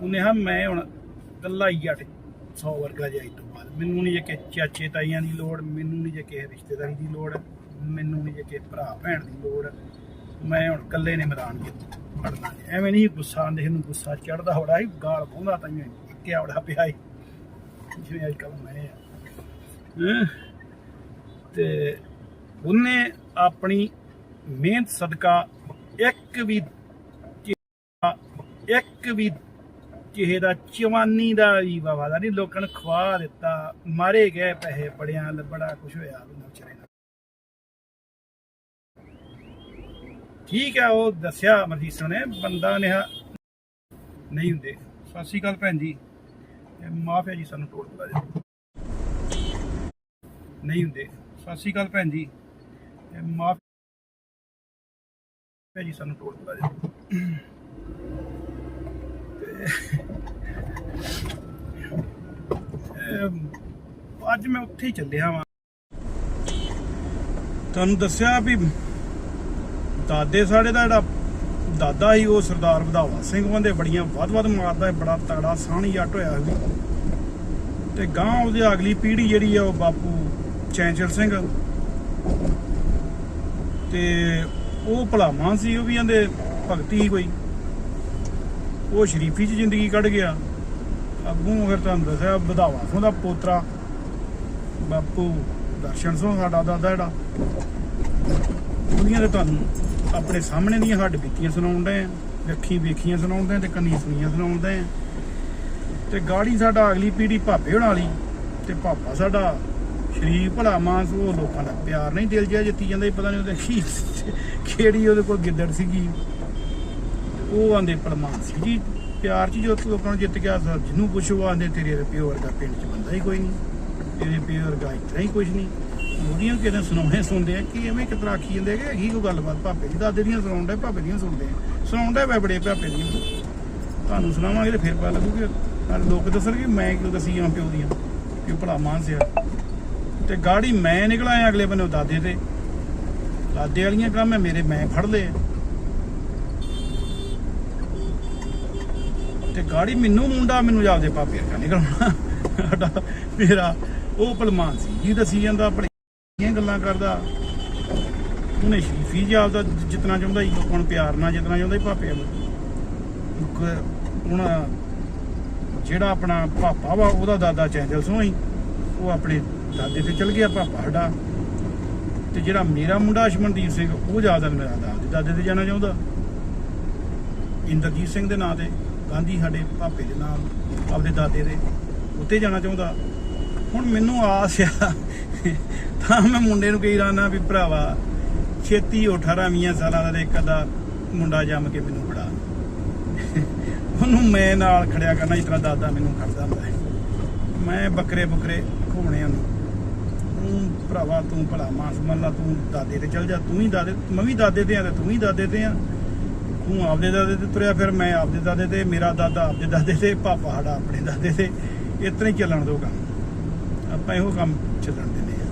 ਉਹਨੇ ਹਾਂ ਮੈਂ ਹੁਣ ਕੱਲਾ ਹੀ ਜੱਟ 100 ਵਰਗਾ ਜਾਈ ਤੋਂ ਬਾਅਦ। ਮੈਨੂੰ ਨਹੀਂ ਜੇ ਕਿ ਚਾਚੇ ਤਾਈਆਂ ਦੀ ਲੋੜ, ਮੈਨੂੰ ਨਹੀਂ ਜੇ ਕਿਸੇ ਰਿਸ਼ਤੇਦਾਰੀ ਦੀ ਲੋੜ, ਮੈਨੂੰ ਨਹੀਂ ਜੇ ਕਿਸੇ ਭਰਾ ਭੈਣ ਦੀ ਲੋੜ। ਮੈਂ ਹੁਣ ਕੱਲੇ ਨੇ ਮੈਦਾਨ ਜਿੱਤ ਪੜਨਾ ਐਵੇਂ ਨਹੀਂ ਗੁੱਸਾ ਆਂਦੇ ਇਹਨੂੰ ਗੁੱਸਾ ਚੜਦਾ ਹੋੜਾ ਹੀ, ਗਾਲ ਪਾਉਂਦਾ ਤਾਈਆਂ ਕਿ ਆਵੜਾ ਪਿਆ ਹੀ ਜਿਵੇਂ ਅੱਜ ਕੱਲ ਮੈਂ ਤੇ ਉਹਨੇ ਆਪਣੀ ਮਿਹਨਤ ਸਦਕਾ ਇੱਕ ਵੀ ਇੱਕ ਵੀ ਕਿਸੇ ਦਾ ਚਵਾਨੀ ਦਾ ਵੀ ਵਵਾਦਾ ਨਹੀਂ ਲੋਕਾਂ ਨੂੰ ਖਵਾ ਦਿੱਤਾ ਮਾਰੇ ਗਏ ਪੈਸੇ ਬੜਿਆਂ ਬੜਾ ਕੁਝ ਹੋਇਆ ਉਹਨਾਂ ਵਿਚਾਰੇ ਨਾਲ। ਠੀਕ ਹੈ ਉਹ ਦੱਸਿਆ ਮਰਜੀਸਣ ਨੇ ਬੰਦਾ ਨਿਹਾ ਨਹੀਂ ਹੁੰਦੇ। ਸਤਿ ਸ਼੍ਰੀ ਅਕਾਲ ਭੈਣ ਜੀ। ਮਾਫ ਹੈ ਜੀ ਸਾਨੂੰ ਟੋਲ ਪਾ ਜੀ ਨਹੀਂ ਹੁੰਦੇ। ਸਤਿ ਸ਼੍ਰੀ ਅਕਾਲ ਭੈਣ ਜੀ। ਮਾਫ ਜੀ, ਸਾਨੂੰ ਟੋਲ ਪਾ ਜੀ ਅੱਜ ਮੈਂ ਉੱਥੇ ਹੀ ਚੱਲਿਆ ਵਾਂ। ਤੁਹਾਨੂੰ ਦੱਸਿਆ ਵੀ ਦਾਦੇ ਸਾਡੇ ਦਾ ਜਿਹੜਾ ਦਾਦਾ ਸੀ, ਉਹ ਸਰਦਾਰ ਵਧਾਵਾ ਸਿੰਘ ਬੰਦੇ ਬੜੀਆਂ ਵੱਧ ਵੱਧ ਮਾਰਦਾ ਬੜਾ ਤਗੜਾ ਸਾਹਣੀ ਜੱਟ ਹੋਇਆ ਸੀ। ਤੇ ਗਾਂ ਉਹਦੀ ਅਗਲੀ ਪੀੜ੍ਹੀ ਜਿਹੜੀ ਆ, ਉਹ ਬਾਪੂ ਚੈਂਚਲ ਸਿੰਘ। ਤੇ ਉਹ ਭਲਾਵਾਂ ਸੀ, ਉਹ ਵੀ ਕਹਿੰਦੇ ਭਗਤੀ ਕੋਈ। ਉਹ ਸ਼ਰੀਫੀ ਚ ਜ਼ਿੰਦਗੀ ਕੱਢ ਗਿਆ। ਅੱਗੋਂ ਫਿਰ ਤੁਹਾਨੂੰ ਦੱਸਿਆ ਵਧਾਵਾ ਸਿੰਘ ਦਾ ਪੋਤਰਾ, ਬਾਪੂ ਦਰਸ਼ਨ ਸਿੰਘ, ਸਾਡਾ ਦਾਦਾ ਜਿਹੜਾ। ਉਹਦੀਆਂ ਤੇ ਤੁਹਾਨੂੰ ਆਪਣੇ ਸਾਹਮਣੇ ਦੀਆਂ ਹੱਡ ਬੀਤੀਆਂ ਸੁਣਾਉਂਦੇ ਆ ਅੱਖੀਂ ਵੇਖੀਆਂ ਸੁਣਾਉਂਦੇ ਆ ਤੇ ਕੰਨੀ ਸੁਣੀਆਂ ਸੁਣਾਉਂਦੇ ਆ। ਤੇ ਗਾੜੀ ਸਾਡਾ ਅਗਲੀ ਪੀੜ੍ਹੀ ਭਾਪੇ ਹੋਣ ਵਾਲੀ, ਤੇ ਪਾਪਾ ਸਾਡਾ ਸ਼ਰੀਰ ਭਲਾ ਮਾਨਸ ਉਹ ਲੋਕਾਂ ਦਾ ਪਿਆਰ ਨਹੀਂ, ਦਿਲ ਜਿਹਾ ਜਿੱਤੀ ਜਾਂਦਾ ਪਤਾ ਨਹੀਂ ਉਹਦੇ ਕੀ ਕਿਹੜੀ ਉਹਦੇ ਕੋਲ ਗਿੱਦੜ ਸੀਗੀ। ਉਹ ਆਂਦੇ ਪਰਮਾਨ ਸੀ ਜੀ, ਪਿਆਰ ਚ ਜੋ ਲੋਕਾਂ ਨੂੰ ਜਿੱਤ ਗਿਆ ਸਰ ਜਿਹਨੂੰ ਪੁੱਛੋ ਆਂਦੇ ਤੇਰੇ ਪਿਓ ਵਰਗਾ ਪਿੰਡ ਚ ਬੰਦਾ ਹੀ ਕੋਈ ਨਹੀਂ, ਤੇਰੇ ਪਿਓ ਵਰਗਾ ਇਤਨਾ ਹੀ ਕੁਝ ਨਹੀਂ। ਉਹਦੀਆਂ ਕਿਤੇ ਸੁਣਾਉਣੇ ਸੁਣਦੇ ਆ, ਕਿ ਐਵੇਂ ਕਿਤਰਾ ਆਖੀ ਜਾਂਦੇ ਆ ਕਿ ਹੈਗੀ ਕੋਈ ਗੱਲਬਾਤ ਭਾਪੇ ਦੀ ਦਾਦੇ ਦੀਆਂ ਸੁਣਾਉਂਦੇ ਭਾਪੇ ਦੀਆਂ ਸੁਣਦੇ ਆ। ਸੁਣਾਉਂਦੇ ਵੇ ਬੜੇ ਭਾਪੇ ਦੀਆਂ। ਤੁਹਾਨੂੰ ਸੁਣਾਵਾਂਗੇ ਤੇ ਫਿਰ ਪਤਾ ਲੱਗੂਗਾ ਲੋਕ ਦੱਸਣਗੇ ਮੈਂ ਕਿਉਂ ਦੱਸੀ ਜਾਂ ਪਿਓ ਦੀਆਂ, ਕਿ ਭਲਾ ਮਾਨ ਤੇ ਗਾੜੀ ਮੈਂ ਨਿਕਲ ਆਇਆ ਅਗਲੇ ਬੰਨੇ ਦਾਦੇ ਤੇ। ਦਾਦੇ ਵਾਲੀਆਂ ਕੰਮ ਹੈ, ਮੇਰੇ ਮੈਂ ਫੜ ਲਏ। ਤੇ ਗਾੜੀ ਮੈਨੂੰ ਮੁੰਡਾ, ਮੈਨੂੰ ਜਾਪਦੇ ਪਾਪੇ ਵਰਗਾ ਨਿਕਲਣਾ। ਸਾਡਾ ਮੇਰਾ ਉਹ ਭਲਮਾਨ ਸੀ, ਜੀ ਦੱਸੀ ਜਾਂਦਾ ਬੜੀਆਂ ਗੱਲਾਂ ਕਰਦਾ। ਉਹਨੇ ਸ਼ਰੀਫੀ ਜੀ ਆਪਦਾ ਜਿਤਨਾ ਚਾਹੁੰਦਾ ਸੀ, ਲੋਕਾਂ ਨੂੰ ਪਿਆਰ ਨਾਲ ਜਿਤਨਾ ਚਾਹੁੰਦਾ ਸੀ ਭਾਪੇ ਨੂੰ। ਹੁਣ ਜਿਹੜਾ ਆਪਣਾ ਪਾਪਾ ਵਾ, ਉਹਦਾ ਦਾਦਾ ਚੈਂਜਲ ਸਿੰਘ ਸੀ, ਉਹ ਆਪਣੇ ਦਾਦੇ ਤੇ ਚਲ ਗਿਆ ਪਾਪਾ ਸਾਡਾ ਤੇ ਜਿਹੜਾ ਮੇਰਾ ਮੁੰਡਾ ਅਸ਼ਮਨਦੀਪ ਸਿੰਘ, ਉਹ ਜ਼ਿਆਦਾ ਮੇਰਾ ਦਾਦੇ ਦਾਦੇ ਤੇ ਜਾਣਾ ਚਾਹੁੰਦਾ। ਇੰਦਰਜੀਤ ਸਿੰਘ ਦੇ ਨਾਂ ਤੇ, ਗਾਂਧੀ ਸਾਡੇ ਭਾਪੇ ਦੇ ਨਾਮ ਆਪਦੇ ਦਾਦੇ ਦੇ, ਉੱਤੇ ਜਾਣਾ ਚਾਹੁੰਦਾ। ਹੁਣ ਮੈਨੂੰ ਆਸ ਆ, ਤਾਂ ਮੈਂ ਮੁੰਡੇ ਨੂੰ ਕਹੀ ਰਾਣਾ ਵੀ ਭਰਾਵਾ, ਛੇਤੀ ਉਹ 18 20 ਸਾਲਾਂ ਦਾ ਇੱਕ ਅੱਧਾ ਮੁੰਡਾ ਜੰਮ ਕੇ ਮੈਨੂੰ ਫੜਾ। ਉਹਨੂੰ ਮੈਂ ਨਾਲ ਖੜਿਆ ਕਰਨਾ ਇਸ ਤਰ੍ਹਾਂ ਦਾਦਾ ਮੈਨੂੰ ਖੜਦਾ ਹੁੰਦਾ ਮੈਂ ਬੱਕਰੇ ਬੱਕਰੇ ਘੁੰਮਣੇ ਨੂੰ ਭਰਾਵਾ, ਤੂੰ ਭਲਾ ਮਾਸ ਮੱਲਾ, ਤੂੰ ਦਾਦੇ ਤੇ ਚੱਲ ਜਾ, ਤੂੰ ਹੀ ਦਾਦੇ, ਮੈਂ ਵੀ ਦਾਦੇ ਤੇ ਆ ਤੇ ਤੂੰ ਹੀ ਦਾਦੇ ਤੇ ਆ। ਤੂੰ ਆਪਦੇ ਦਾਦੇ ਤੇ ਤੁਰਿਆ ਫਿਰ, ਮੈਂ ਆਪਦੇ ਦਾਦੇ ਤੇ, ਮੇਰਾ ਦਾਦਾ ਆਪਦੇ ਦਾਦੇ ਤੇ, ਪਾਪਾ ਸਾਡਾ ਆਪਣੇ ਦਾਦੇ ਤੇ। ਇਤਨਾ ਹੀ ਚੱਲਣ ਦੋ ਕੰਮ। ਆਪਾਂ ਇਹੋ ਕੰਮ ਚੱਲਣ ਦਿੰਦੇ ਆ।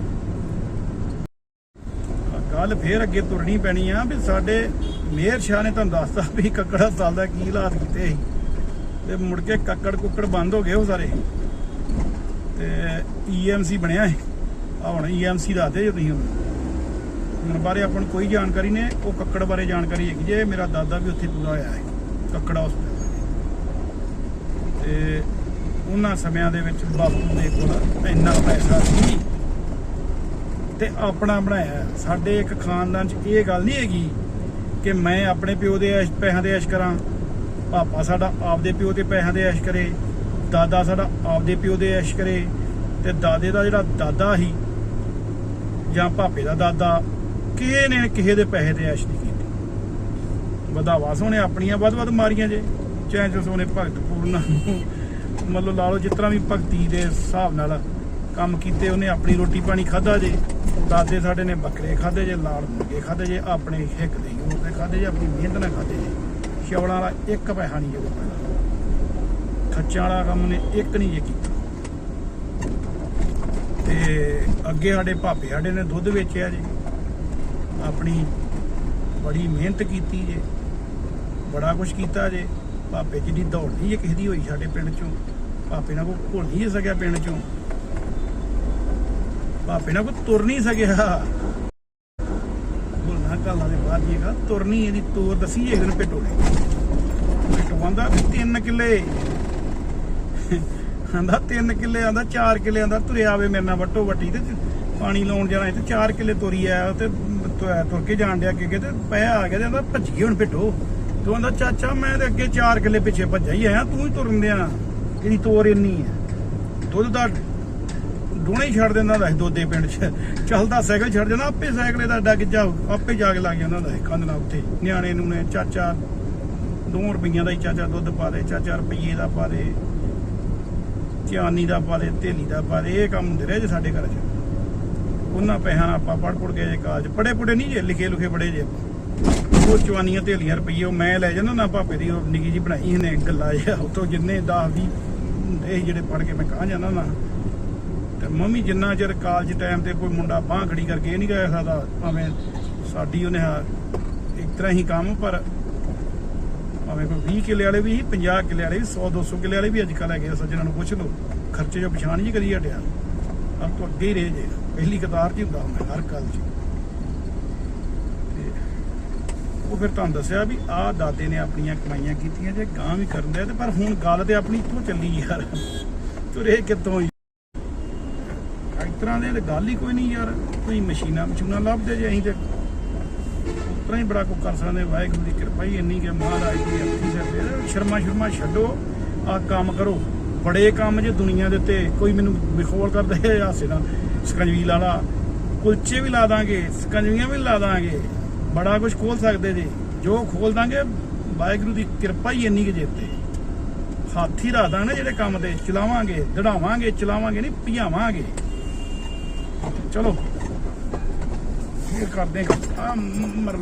ਗੱਲ ਫੇਰ ਅੱਗੇ ਤੁਰਨੀ ਪੈਣੀ ਆ ਵੀ ਸਾਡੇ ਮੇਅਰ ਸ਼ਾਹ ਨੇ ਤੁਹਾਨੂੰ ਦੱਸਤਾ ਵੀ ਕੱਕੜਾ ਸਾਲ ਦਾ ਕੀ ਹਾਲਾਤ ਕੀਤੇ ਸੀ। ਤੇ ਮੁੜ ਕੇ ਕੱਕੜ ਕੁੱਕੜ ਬੰਦ ਹੋ ਗਏ ਉਹ ਸਾਰੇ। ਤੇ ਈਐਮਸੀ ਬਣਿਆ ਹੈ ਆ ਹੁਣ ਈਐਮਸੀ ਦੱਸਦੇ ਜੇ ਤੁਸੀਂ ਹੁਣ। ਹੁਣ ਬਾਰੇ ਆਪਾਂ ਨੂੰ ਕੋਈ ਜਾਣਕਾਰੀ ਨੇ ਉਹ ਕੱਕੜ ਬਾਰੇ ਜਾਣਕਾਰੀ ਹੈਗੀ ਜੇ, ਮੇਰਾ ਦਾਦਾ ਵੀ ਉੱਥੇ ਪੂਰਾ ਹੋਇਆ ਹੈ, ਕੱਕੜਾ ਹਸਪਤਾਲ ਤੇ ਉਹਨਾਂ ਸਮਿਆਂ ਦੇ ਵਿੱਚ ਬਾਪੂ ਦੇ ਕੋਲ ਇੰਨਾ ਪੈਸਾ ਸੀ। ਤੇ ਆਪਣਾ ਬਣਾਇਆ। ਸਾਡੇ ਇੱਕ ਖਾਨਦਾਨ 'ਚ ਇਹ ਗੱਲ ਨਹੀਂ ਹੈਗੀ ਕਿ ਮੈਂ ਆਪਣੇ ਪਿਓ ਦੇ ਐਸ਼- ਪੈਸਿਆਂ ਦੇ ਐਸ਼ ਕਰਾਂ, ਪਾਪਾ ਸਾਡਾ ਆਪਦੇ ਪਿਓ ਦੇ ਪੈਸਿਆਂ ਦੇ ਐਸ਼ ਕਰੇ, ਦਾਦਾ ਸਾਡਾ ਆਪਦੇ ਪਿਓ ਦੇ ਐਸ਼ ਕਰੇ, ਤੇ ਦਾਦੇ ਦਾ ਜਿਹੜਾ ਦਾਦਾ ਸੀ ਜਾਂ ਪਾਪੇ ਦਾ ਦਾਦਾ, ਕਿਸੇ ਨੇ ਕਿਸੇ ਦੇ ਪੈਸੇ ਤੇ ਐਸ਼ ਨਹੀਂ ਕੀਤੀ। ਵਧਾਵਾ ਸੋਨੇ ਆਪਣੀਆਂ, ਵੱਧ ਵੱਧ ਮਾਰੀਆਂ ਜੇ। ਚੈਂਚਲ ਸੋਨੇ ਭਗਤ ਪੂਰਨਾ ਮਤਲਬ ਲਾ ਲਓ, ਜਿਸ ਤਰ੍ਹਾਂ ਵੀ ਭਗਤੀ ਦੇ ਹਿਸਾਬ ਨਾਲ ਕੰਮ ਕੀਤੇ, ਉਹਨੇ ਆਪਣੀ ਰੋਟੀ ਪਾਣੀ ਖਾਦਾ ਜੇ। ਦਾਦੇ ਸਾਡੇ ਨੇ ਬੱਕਰੇ ਖਾਦੇ ਜੇ, ਲਾਲ ਮੁਰਗੇ ਖਾਦੇ ਜੇ, ਆਪਣੇ ਹਿੱਕ ਦੇ ਯੂਰ ਤੇ ਖਾਦੇ ਜੇ, ਆਪਣੀ ਮਿਹਨਤ ਨਾਲ ਖਾਦੇ ਜੇ। ਸ਼ੌਲਾਂ ਵਾਲਾ ਇੱਕ ਪੈਸਾ ਨਹੀਂ ਜੇ ਪਾਇਆ ਖੱਚਾਂ ਵਾਲਾ ਕੰਮ ਨੇ ਇੱਕ ਨਹੀਂ ਜੇ ਕੀਤਾ। ਤੇ ਅੱਗੇ ਸਾਡੇ ਭਾਪੇ ਸਾਡੇ ਨੇ ਦੁੱਧ ਵੇਚਿਆ ਜੀ। ਆਪਣੀ ਬੜੀ ਮਿਹਨਤ ਕੀਤੀ ਜੇ। ਬੜਾ ਕੁਝ ਕੀਤਾ ਜੇ। ਭਾਪੇ ਜਿੱਡੀ ਦੌੜ ਨਹੀਂ ਕਿਸੇ ਦੀ ਹੋਈ ਸਾਡੇ ਪਿੰਡ ਚੋਂ। ਭਾਪੇ ਨਾਲ ਕੋਈ ਭੁੱਲ ਨਹੀਂ ਸਕਿਆ ਪਿੰਡ ਚੋਂ। ਭਾਪੇ ਨਾਲ ਕੋਈ ਤੁਰ ਨਹੀਂ ਸਕਿਆ। ਭੁੱਲਣਾ ਕਾਲਾਂ ਦੇ ਬਾਅਦ ਹੀ ਹੈਗਾ। ਤੁਰਨੀ ਇਹਦੀ ਤੋਰ ਦਸੀ ਇੱਕ ਦਿਨ ਪਟੋਲੇ ਪਟਵਾਂਦਾ ਤਿੰਨ ਕਿੱਲੇ। ਆਂਦਾ ਤਿੰਨ ਕਿੱਲੇ, ਆਂਦਾ ਚਾਰ ਕਿੱਲੇ, ਆਂਦਾ ਤੁਰਿਆ ਆਵੇ ਮੇਰੇ ਨਾਲ ਵੱਟੋ ਵੱਟੀ ਤੇ ਪਾਣੀ ਲਾਉਣ ਜਾਣਾ ਸੀ ਤੇ ਚਾਰ ਕਿੱਲੇ ਤੁਰੀ ਆਇਆ ਤੇ ਤੁਰ ਕੇ ਜਾਣ ਡਿਆ ਅੱਗੇ ਤੇ ਪਿਆ ਆ ਗਿਆ ਤੇ ਆਂਦਾ ਭੱਜੀ ਹੁਣ ਪਿੱਟੋ। ਤੂੰ ਆਂਦਾ, ਚਾਚਾ ਮੈਂ ਤੇ ਅੱਗੇ ਚਾਰ ਕਿੱਲੇ ਪਿੱਛੇ ਭੱਜਾ ਹੀ ਆਇਆ, ਤੂੰ ਹੀ ਤੁਰਨ ਡਿਆ ਤੇਰੀ ਤੋਰ ਇੰਨੀ ਹੈ ਦੁੱਧ ਦਾ ਡੂਣੇ ਹੀ ਛੱਡ ਦਿੰਦਾ ਹੁੰਦਾ ਸੀ ਦੋਦੇ ਪਿੰਡ 'ਚ। ਚੱਲਦਾ ਸਾਈਕਲ ਛੱਡ ਜਾਂਦਾ, ਆਪੇ ਸਾਈਕਲੇ ਦਾ ਡੱਗ ਜਾ ਆਪੇ ਜਾ ਕੇ ਲੱਗ ਜਾਂਦਾ ਹੁੰਦਾ ਕੰਧ ਨਾਲ ਉੱਥੇ। ਨਿਆਣੇ ਨੂੰ ਨੇ ਚਾਚਾ 2 ਰੁਪਈਆਂ ਦਾ ਹੀ ਚਾਚਾ ਦੁੱਧ ਪਾ ਦੇ, ਚਾਚਾ ਰੁਪਈਏ ਦਾ ਪਾ ਦੇ। ਚਾਨੀ ਦਾ ਪਾ ਦੇ ਥੇਲੀ ਦਾ ਪਾ ਦੇ ਇਹ ਕੰਮ ਹੁੰਦੇ ਰਹੇ ਜੇ ਸਾਡੇ ਘਰ 'ਚ। ਉਹਨਾਂ ਪੈਸਿਆਂ ਨਾਲ ਆਪਾਂ ਪੜ ਪੜ ਕੇ ਜੇ ਕਾਲਜ ਪੜੇ ਪੜੇ ਨਹੀਂ ਜੇ, ਲਿਖੇ ਲੁਖੇ ਪੜੇ ਜੇ। ਉਹ ਚਵਾਨੀਆਂ ਥੇਲੀਆਂ ਰੁਪਈਏ, ਉਹ ਮੈਂ ਲੈ ਜਾਂਦਾ ਨਾ ਭਾਪੇ ਦੀ, ਉਹ ਨਿੱਕੀ ਜੀ ਬਣਾਈ ਇਹਨੇ ਗੱਲਾਂ ਜਿਹਾ ਉਤੋਂ ਜਿੰਨੇ 10 20 ਹੁੰਦੇ ਸੀ ਜਿਹੜੇ ਪੜ ਕੇ ਮੈਂ ਕਹਾਂ ਜਾਂਦਾ ਨਾ। ਤੇ ਮੰਮੀ ਜਿੰਨਾ ਚਿਰ ਕਾਲਜ ਟਾਈਮ ਤੇ ਕੋਈ ਮੁੰਡਾ ਬਾਹ ਖੜੀ ਕਰਕੇ ਇਹ ਨਹੀਂ ਕਹਿ ਸਕਦਾ, ਭਾਵੇਂ ਸਾਡੀ ਉਹਨੇ ਇੱਕ ਤਰ੍ਹਾਂ ਹੀ ਕੰਮ, ਪਰ ਭਾਵੇਂ ਕੋਈ 20 ਕਿੱਲੇ ਵਾਲੇ ਵੀ ਸੀ 50 ਕਿੱਲੇ ਵਾਲੇ ਵੀ 100 200 ਕਿੱਲੇ ਵਾਲੇ ਵੀ ਅੱਜ ਕੱਲ੍ਹ ਹੈਗੇ ਸੱਜਣਾਂ ਨੂੰ ਪੁੱਛ ਲਓ। ਖਰਚੇ ਜੋ ਪਛਾਣ ਜੀ ਕਦੀ ਹਟਿਆ। ਅਬ ਤੋਂ ਅੱਗੇ ਹੀ ਰਹੇ ਜੇ। ਪਹਿਲੀ ਕਤਾਰ 'ਚ ਹੁੰਦਾ ਮੈਂ ਹਰ ਗੱਲ 'ਚ। ਉਹ ਫਿਰ ਤੁਹਾਨੂੰ ਦੱਸਿਆ ਵੀ ਆਹ ਦਾਦੇ ਨੇ ਆਪਣੀਆਂ ਕਮਾਈਆਂ ਕੀਤੀਆਂ, ਜੇ ਗਾਂ ਵੀ ਕਰਨ ਦੇ ਤੇ ਪਰ ਹੁਣ ਗੱਲ ਤੇ ਆਪਣੀ ਇੱਥੋਂ ਚੱਲੀ ਯਾਰ। ਤੁਰੇ ਕਿੱਥੋਂ ਇਸ ਤਰ੍ਹਾਂ ਦੇ ਗੱਲ ਹੀ ਕੋਈ ਨਹੀਂ ਯਾਰ। ਕੋਈ ਮਸ਼ੀਨਾਂ ਮਸ਼ੂਨਾਂ ਲੱਭਦੇ ਜੇ ਅਸੀਂ ਤੇ। ਤਰ੍ਹਾਂ ਹੀ ਬੜਾ ਕੁ ਕਰ ਸਕਦੇ ਵਾਹਿਗੁਰੂ ਦੀ ਕਿਰਪਾ ਹੀ ਇੰਨੀ ਕਿ ਮਹਾਰਾਜ ਦੀ ਅੱਖੀ ਸਿਰ ਸ਼ਰਮਾ ਸ਼ਰਮਾ ਛੱਡੋ ਆ ਕੰਮ ਕਰੋ। ਬੜੇ ਕੰਮ ਜੇ ਦੁਨੀਆ ਦੇ ਉੱਤੇ ਕੋਈ ਮੈਨੂੰ ਵਿਖੋਲ ਕਰਦੇ ਹਾਸੇ ਨਾਲ ਸਕੰਜਵੀ ਲਾਲਾ ਕੁਲਚੇ ਵੀ ਲਾ ਦਾਂਗੇ, ਸਕੰਜਵੀਆਂ ਵੀ ਲਾ ਦਾਂਗੇ। ਬੜਾ ਕੁਝ ਖੋਲ ਸਕਦੇ ਜੀ। ਜੋ ਖੋਲ ਦਾਂਗੇ, ਵਾਹਿਗੁਰੂ ਦੀ ਕਿਰਪਾ ਹੀ ਇੰਨੀ ਕਿ ਜੇਤੇ ਹਾਥੀ ਰੱਖ ਦਾਂਗੇ ਜਿਹੜੇ ਕੰਮ ਤੇ ਚਲਾਵਾਂਗੇ, ਦੜਾਵਾਂਗੇ, ਚਲਾਵਾਂਗੇ ਨਹੀਂ, ਭਜਾਵਾਂਗੇ। ਚਲੋ, ਫਿਰ ਕਰਦੇ ਆ ਮਰ